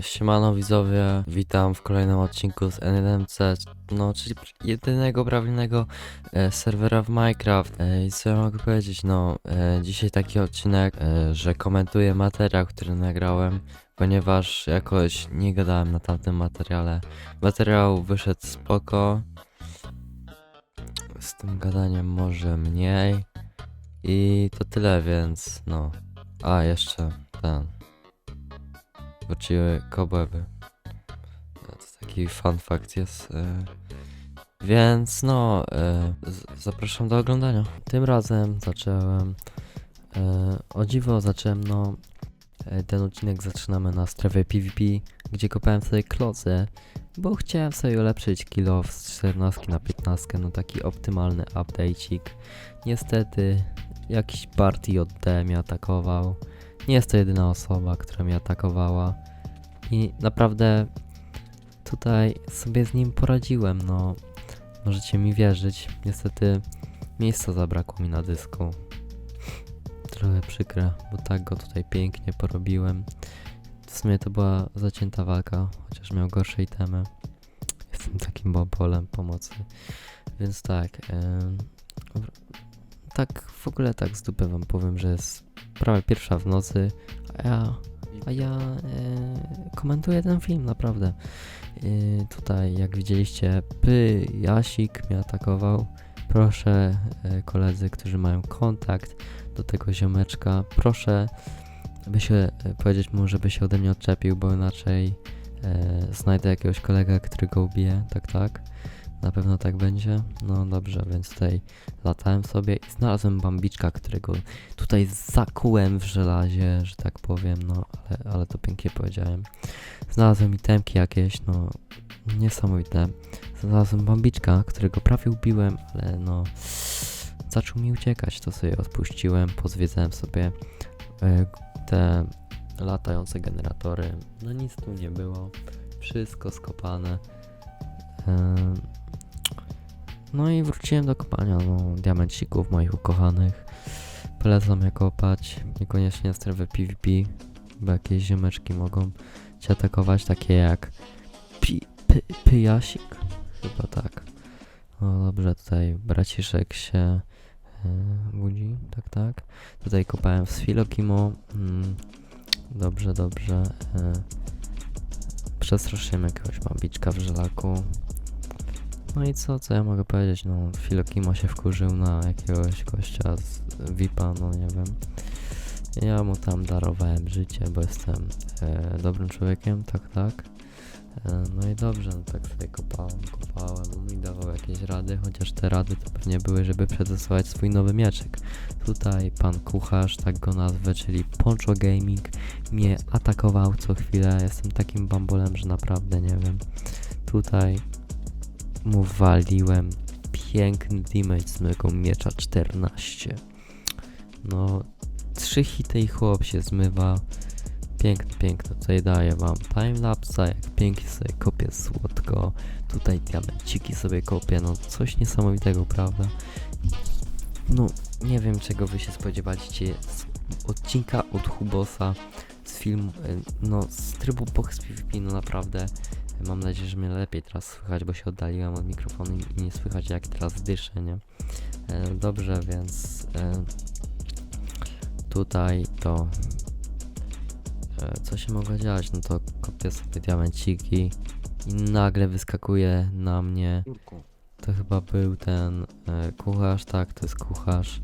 Siemano widzowie, witam w kolejnym odcinku z N1MC, no czyli jedynego prawilnego e, serwera w Minecraft. E, I co ja mogę powiedzieć, no e, dzisiaj taki odcinek, e, że komentuję materiał, który nagrałem, ponieważ jakoś nie gadałem na tamtym materiale. Materiał wyszedł spoko, z tym gadaniem może mniej i to tyle, więc no. A, jeszcze ten wróciły kobłęby. No, To taki fun fact jest. E, więc no, e, zapraszam do oglądania. Tym razem zacząłem. E, o dziwo zacząłem, no. Ten odcinek zaczynamy na strefie PvP, gdzie kopałem sobie kloce, bo chciałem sobie ulepszyć kilo z 14 na 15, no taki optymalny update'ik. Niestety, jakiś party JD mnie atakował. Nie jest to jedyna osoba, która mnie atakowała. I naprawdę tutaj sobie z nim poradziłem, no. Możecie mi wierzyć. Niestety miejsca zabrakło mi na dysku. Trochę przykre, bo tak go tutaj pięknie porobiłem. W sumie to była zacięta walka, chociaż miał gorsze itemy. Jestem takim bobbolem pomocy. Więc tak, w- tak w ogóle tak z dupy wam powiem, że jest prawie pierwsza w nocy, a ja, a ja e, komentuję ten film, naprawdę. E, tutaj, jak widzieliście, Py Jasik mnie atakował. Proszę, e, koledzy, którzy mają kontakt do tego ziomeczka, proszę, by się e, powiedzieć mu, żeby się ode mnie odczepił, bo inaczej e, znajdę jakiegoś kolegę, który go ubije, tak, tak. Na pewno tak będzie. No dobrze, więc tutaj latałem sobie i znalazłem bambiczka, którego tutaj zakułem w żelazie, że tak powiem, no ale, ale to pięknie powiedziałem. Znalazłem itemki jakieś, no niesamowite. Znalazłem bambiczka, którego prawie ubiłem, ale no zaczął mi uciekać, to sobie odpuściłem, pozwiedzałem sobie e, te latające generatory. No nic tu nie było, wszystko skopane. No i wróciłem do kopania, no, diamencików moich ukochanych. Polecam je kopać, niekoniecznie strefę PvP, bo jakieś ziomeczki mogą cię atakować, takie jak pi, py, Pyjasik, chyba tak. No dobrze, tutaj braciszek się e, budzi, tak, tak. Tutaj kopałem z Filokimo, mm, dobrze, dobrze. E, przestraszyłem jakiegoś babiczka w żelaku. No i co, co ja mogę powiedzieć, no Filokimo się wkurzył na jakiegoś gościa z VIPa, no nie wiem. Ja mu tam darowałem życie, bo jestem e, dobrym człowiekiem, tak, tak. E, no i dobrze, no tak sobie kopałem, kopałem, on mi dawał jakieś rady, chociaż te rady to pewnie były, żeby przetestować swój nowy mieczek. Tutaj pan kucharz, tak go nazwę, czyli Poncho Gaming, mnie atakował co chwilę, jestem takim bambolem, że naprawdę nie wiem. Tutaj mu waliłem piękny damage z mojego miecza 14. No, trzy hity i chłop się zmywa. Piękne, piękne. Tutaj daję wam timelapsa, jak pięknie sobie kopię słodko. Tutaj diamenciki sobie kopię, no coś niesamowitego, prawda? No, nie wiem czego wy się spodziewacie z odcinka od Hubosa, z filmu, e, no z trybu box PvP, no naprawdę. Mam nadzieję, że mnie lepiej teraz słychać, bo się oddaliłem od mikrofonu i nie słychać jak teraz dyszę, nie? E, dobrze, więc e, tutaj to e, co się mogło dziać? No to kopię sobie diamenciki i nagle wyskakuje na mnie. To chyba był ten kucharz, tak, to jest kucharz.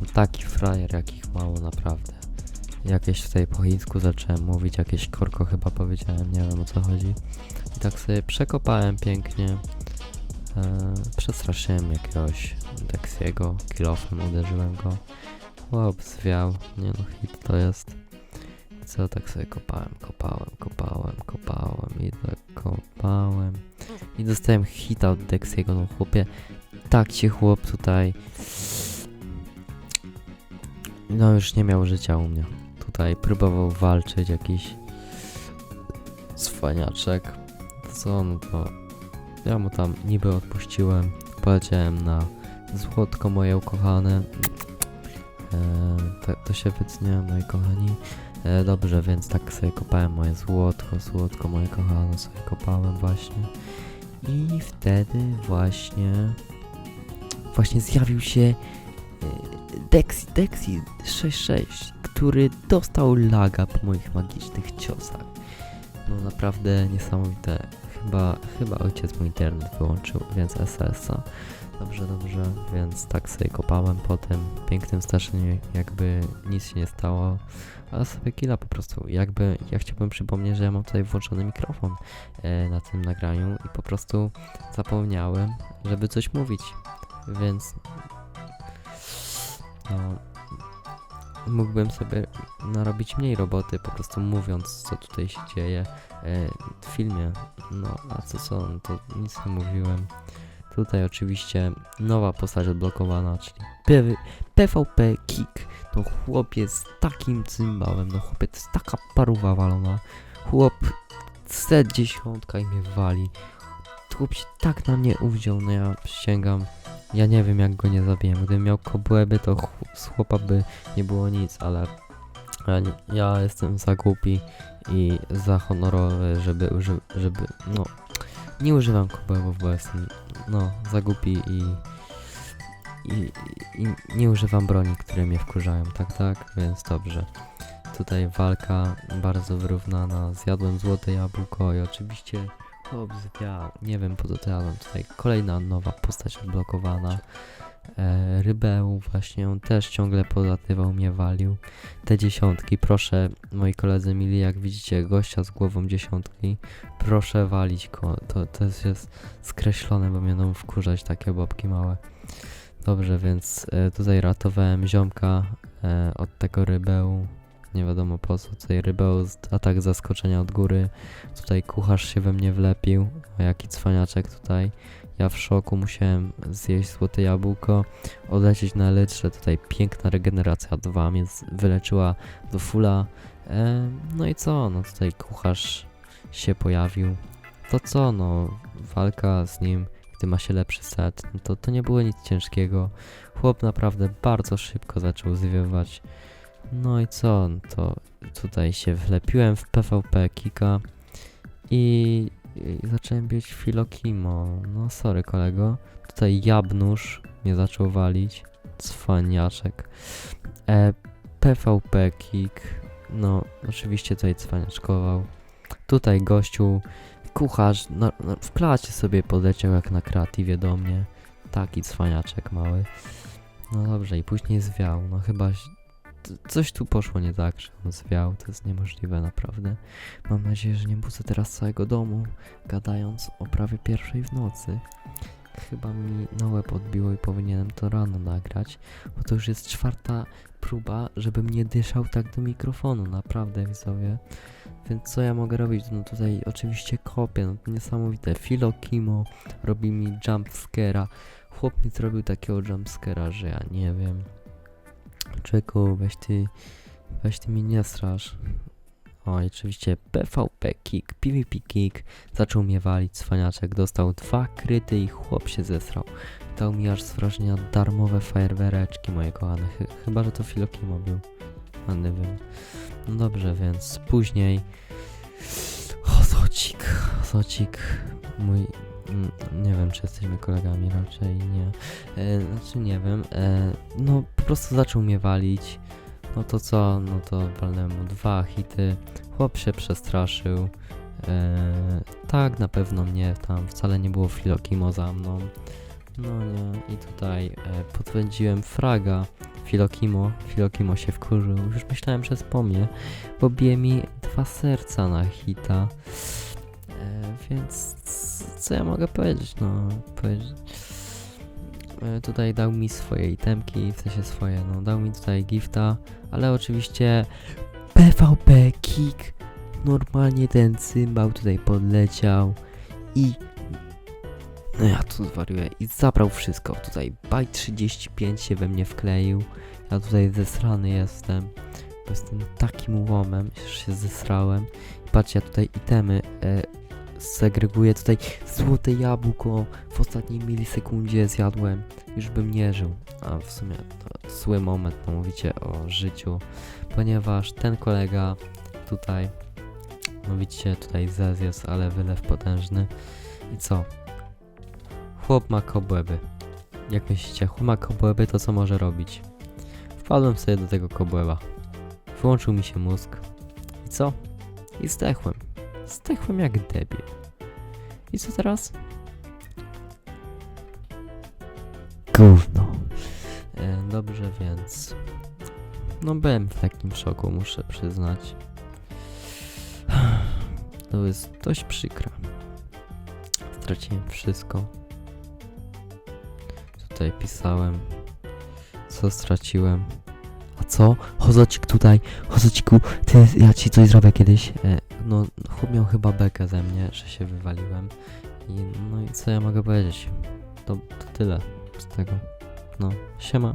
No, taki frajer, jakich mało naprawdę. Jakieś tutaj po chińsku zacząłem mówić, jakieś korko chyba powiedziałem, nie wiem o co chodzi. I tak sobie przekopałem pięknie. E, przestraszyłem jakiegoś Dexiego, kilofem uderzyłem go. Chłop zwiał, nie no hit to jest. Co tak sobie kopałem, kopałem, kopałem, kopałem i tak kopałem. I dostałem hita od Dexiego, no chłopie. Tak cię chłop tutaj. No już nie miał życia u mnie. Tutaj próbował walczyć jakiś cwaniaczek. Co no to ja mu tam niby odpuściłem. Poleciałem na złotko moje ukochane. Eee, to, to się wytnie, moi kochani. E, dobrze, więc tak sobie kopałem moje złotko, złotko moje kochane sobie kopałem właśnie. I wtedy właśnie właśnie zjawił się e, Dexi, Dexi 66, który dostał laga po moich magicznych ciosach. No naprawdę niesamowite. Chyba, chyba ojciec mój internet wyłączył, więc SS-a. Dobrze, dobrze, więc tak sobie kopałem po tym pięknym staszeniu, jakby nic się nie stało, ale sobie killa po prostu. Jakby, ja chciałbym przypomnieć, że ja mam tutaj włączony mikrofon e, na tym nagraniu i po prostu zapomniałem, żeby coś mówić, więc no, mógłbym sobie narobić mniej roboty, po prostu mówiąc, co tutaj się dzieje e, w filmie. No, a co co, to nic nie mówiłem. Tutaj oczywiście nowa postać odblokowana, czyli PvP Kick. No chłopie z takim cymbałem, no chłopie to jest taka paruwa walona. Chłop set dziesiątka i mnie wali. Chłop się tak na mnie uwziął, no ja przysięgam. Ja nie wiem jak go nie zabiłem. Gdybym miał kobłęby, to z chłopa by nie było nic, ale ja, nie, ja jestem za głupi i za honorowy, żeby, uży, żeby, no, nie używam kobłębów, bo jestem, no, za głupi i, i, i nie używam broni, które mnie wkurzają, tak, tak, więc dobrze. Tutaj walka bardzo wyrównana, zjadłem złote jabłko i oczywiście chłop zwiał, nie wiem po co to jadłem, tutaj kolejna nowa postać odblokowana. E, rybeł właśnie on też ciągle podlatywał, mnie walił. Te dziesiątki, proszę, moi koledzy mili, jak widzicie gościa z głową dziesiątki, proszę walić go. To, to jest, jest skreślone, bo będą wkurzać takie babki małe. Dobrze, więc e, tutaj ratowałem ziomka e, od tego rybełu. Nie wiadomo po co. Tutaj rybeł, z- atak zaskoczenia od góry. Tutaj kucharz się we mnie wlepił. Jaki cwaniaczek tutaj. Ja w szoku musiałem zjeść złote jabłko, odlecieć na litrze. Tutaj piękna regeneracja 2 mnie z- wyleczyła do fulla. E, no i co? No tutaj kucharz się pojawił. To co? No walka z nim, gdy ma się lepszy set, no to, to nie było nic ciężkiego. Chłop naprawdę bardzo szybko zaczął zwiewać. No i co? To tutaj się wlepiłem w PvP Kika i, i zacząłem bić Filokimo. No sorry kolego. Tutaj Jabnusz mnie zaczął walić. Cwaniaczek. E, PvP Kick. No oczywiście tutaj cwaniaczkował. Tutaj gościu, kucharz, no, no, w klacie sobie podleciał jak na kreatywie do mnie. Taki cwaniaczek mały. No dobrze, i później zwiał. No chyba coś tu poszło nie tak, że on zwiał. To jest niemożliwe naprawdę. Mam nadzieję, że nie budzę teraz całego domu, gadając o prawie pierwszej w nocy. Chyba mi na łeb odbiło i powinienem to rano nagrać, bo to już jest czwarta próba, żebym nie dyszał tak do mikrofonu, naprawdę widzowie. Więc co ja mogę robić? No tutaj oczywiście kopię, no to niesamowite. Filokimo robi mi jumpscare'a. Chłop mi zrobił takiego jumpscare'a, że ja nie wiem. Czeku, weź ty, weź ty mi nie strasz. O, i oczywiście PvP kick, PvP kick, zaczął mnie walić, cwaniaczek, dostał dwa kryty i chłop się zesrał. Dał mi aż z wrażenia darmowe fajerwereczki, moje kochane, Chy chyba, że to Filokimo był, a nie wiem. No dobrze, więc później... Ozocik, Ozocik, mój... mm, Nie wiem, czy jesteśmy kolegami, raczej nie. E, znaczy, nie wiem. E, no, po prostu zaczął mnie walić. No to co? No to walnąłem mu dwa hity. Chłop się przestraszył. E, tak, na pewno mnie tam wcale nie było Filokimo za mną. No nie, i tutaj e, podwędziłem fraga. Filokimo, Filokimo się wkurzył. Już myślałem, że spomnie, bo bije mi dwa serca na hita. E, więc co ja mogę powiedzieć? No, powiedzieć. E, tutaj dał mi swoje itemki, w sensie swoje, no, dał mi tutaj gifta, ale oczywiście PvP kick. Normalnie ten cymbał tutaj podleciał i no ja tu zwariuję i zabrał wszystko. Tutaj baj 35 się we mnie wkleił. Ja tutaj zesrany jestem. Bo jestem takim łomem, że się zesrałem. Patrzcie, ja tutaj itemy e, segreguję tutaj złote jabłko w ostatniej milisekundzie zjadłem, już bym nie żył. A w sumie to zły moment, no mówicie o życiu, ponieważ ten kolega tutaj, no widzicie tutaj zez jest, ale wylew potężny. I co? Chłop ma kobłęby. Jak myślicie, chłop ma kobłęby, to co może robić? Wpadłem sobie do tego kobłęba. Wyłączył mi się mózg. I co? I zdechłem. Zdechłem jak debil. I co teraz? Gówno. E, dobrze, więc... No byłem w takim szoku, muszę przyznać. To jest dość przykre. Straciłem wszystko. Tutaj pisałem. Co straciłem? A co? Chozocik tutaj, Chozociku, ty, ja ci coś zrobię kiedyś. E, no, chłop miał chyba bekę ze mnie, że się wywaliłem. I, no i co ja mogę powiedzieć? To, to tyle z tego. No, siema.